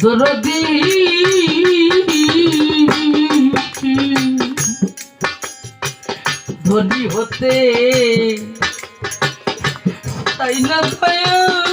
দরদি ধনী হতে তাই না ভাইয়া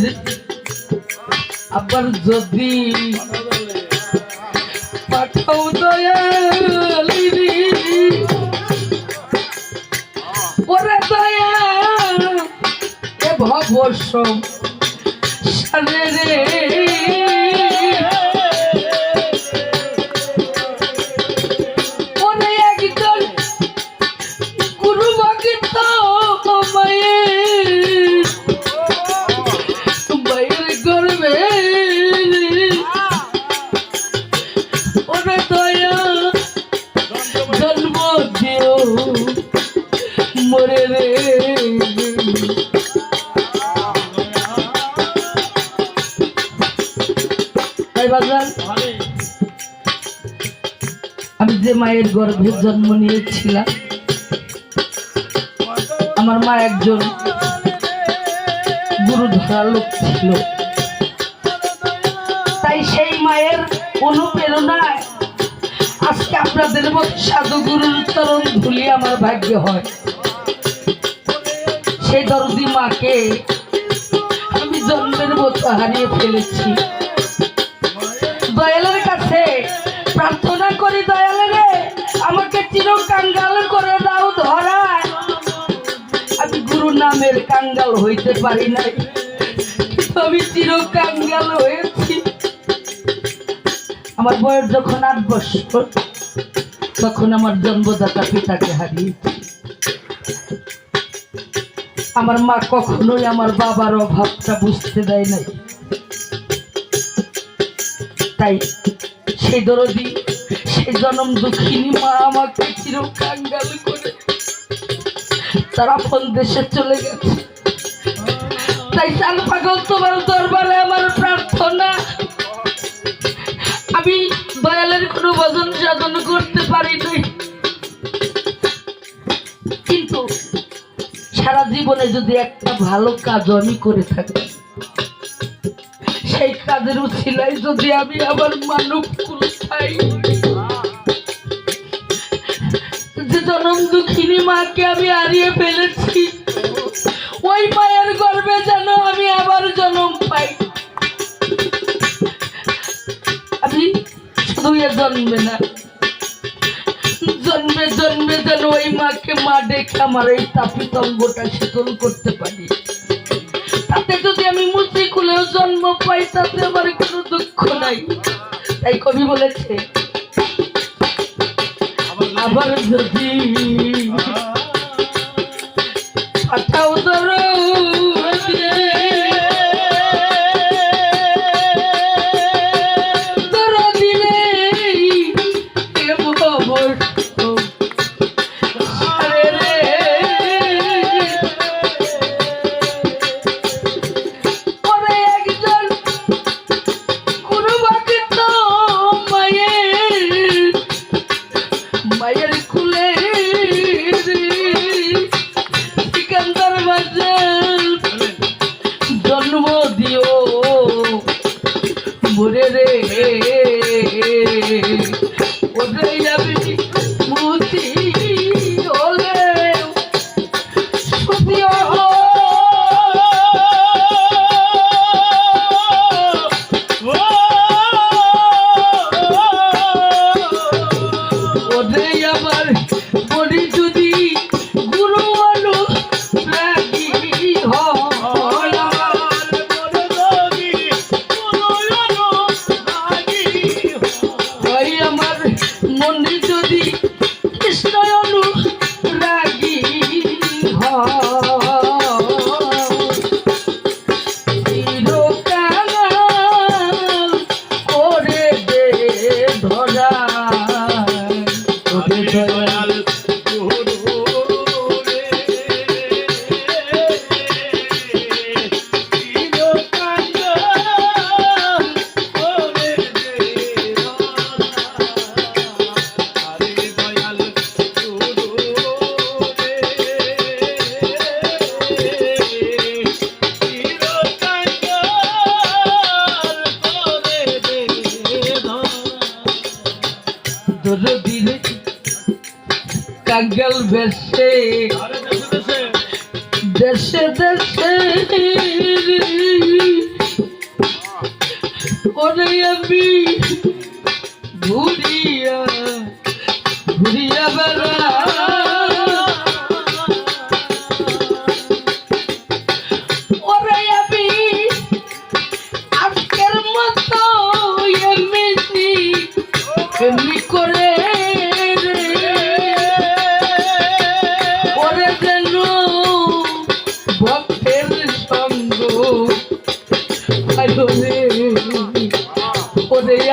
দরদির আবার যদি পাঠাও দয়ালি। ওরে দয়া এ ভব সারে রে আমি যে মায়ের গর্ভে জন্ম নিয়েছিলাম, আমার মা একজন গুরু ধরা লোক ছিল। তাই সেই মায়ের অনুপ্রেরণায় আজকে আপনাদের মতো সাধু গুরুর চরণ ধুলি আমার ভাগ্য হয়। সেই দরদি মাকে আমি জন্মের মতো হারিয়ে ফেলেছি। দয়ালের কাছে প্রার্থনা করি, দয়ালেরে, আমাকে চির কাঙ্গাল করে দাও ধরায় আমি গুরু নামের কাঙ্গাল হইতে পারি নাই। আমি চির কাঙ্গাল হয়েছি। আমার বয়স যখন আট বছর, তখন আমার জন্মদাতা পিতাকে হারিয়েছি। আমার মা কখনোই আমার বাবার অভাবটা বুঝতে দেয় নাই। তাই সেই দরদি সেই জনম দুঃখিনী মা আমাকে চিরকাঙ্গাল করে। তারা আপন দেশে চলে গেছে। তাই চাল পাগল তোমার দরবারে আমার প্রার্থনা। আমি দয়ালের কোনো ভজন সাধন করতে পারি নাই। কিন্তু সারা জীবনে যদি একটা ভালো কাজ আমি করে থাকি কাজের উছিলাই যদি আমি আমার মানব কুল যে জনম দুঃখিনী মাকে আমি হারিয়ে ফেলেছি, ওই মায়ের গর্বে যেন আমি আবার জন্ম পাই। আমি শুধু জন্মে না, জন্মে জন্মে যেন ওই মাকে মা ডেকে আমার এই তাপিত অঙ্গটা শীতল করতে পারি। তাতে যদি জন্ম পাই তাতে আমার কোনো দুঃখ নাই। তাই কবি বলেছে আবার যদি পাঠাও ওদের কাঙ্গাল বেশে। দেশে দেশে। ওরে আমি ঘুরিয়া ঘুরিয়া বেড়া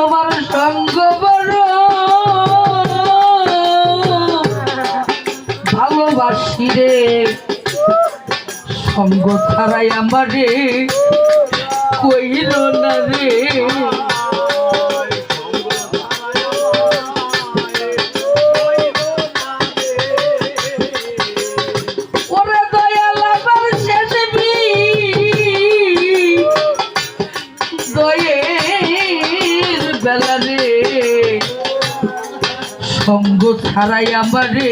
তোমার সঙ্গ বড় ভালোবাসি রে। সঙ্গ ছাড়াই আমারে কইল না রে। ছাড়াই আমারে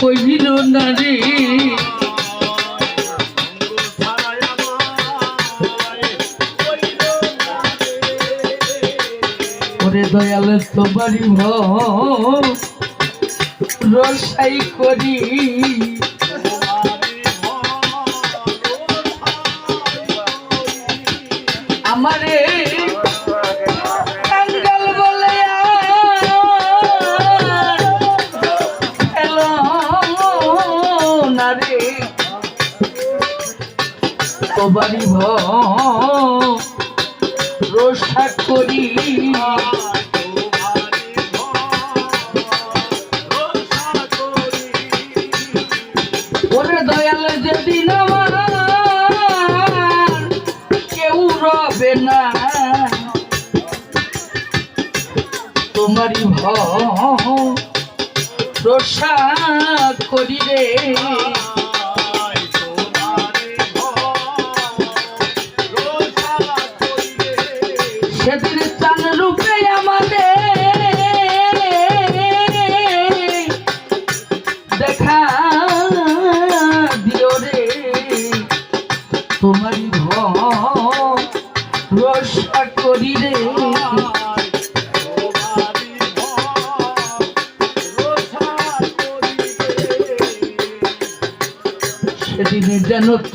কইল না রে। ওরে দয়াল তোমারই রসাই করি। তোমারই ভ করি। ওরে দয়াল যেদিন আমার কেউ রবে না। তোমারই ভরসা করি রে।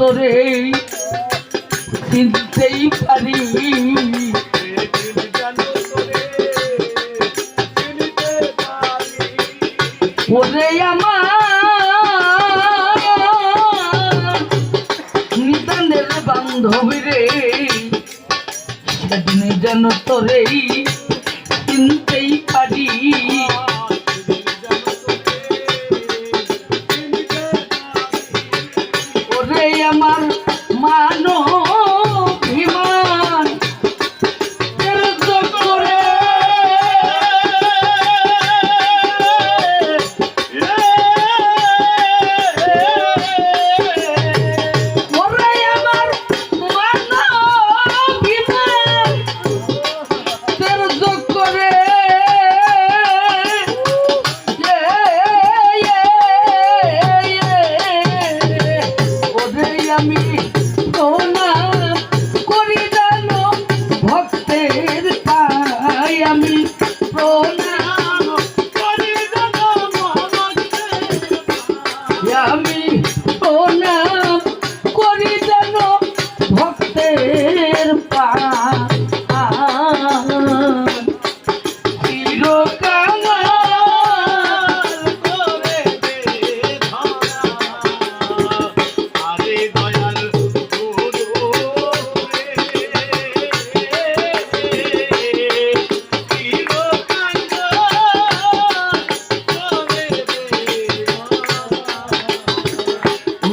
তোরে চিনতেই পারি। ওরে আমার নিদানের বান্ধবী রে সেদিনে যেন তোরে চিনতেই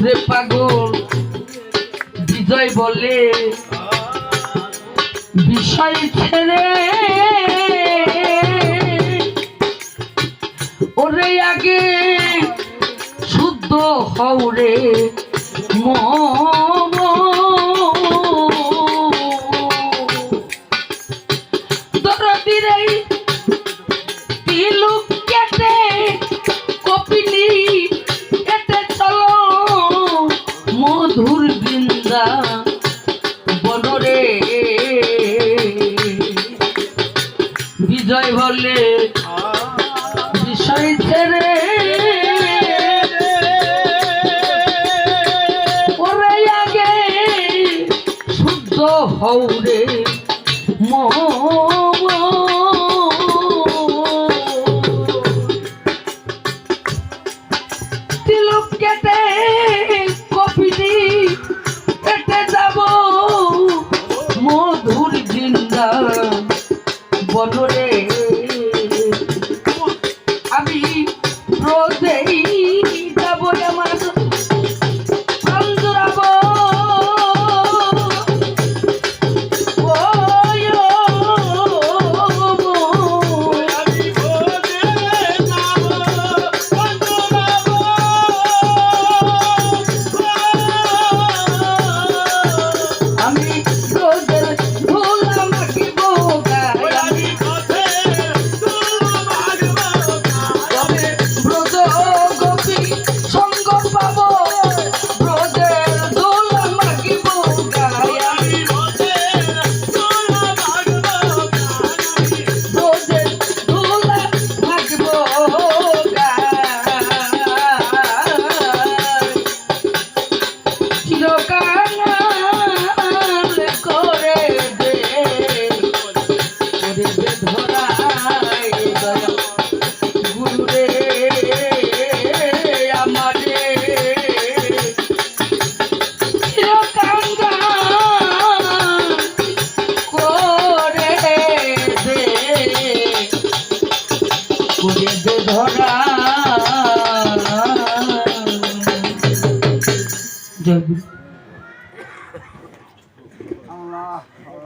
ঘুরে পাগল? বিজয় বলে বিষয় ছেড়ে ওরে আগে শুদ্ধ হওরে দরদিরে Oh.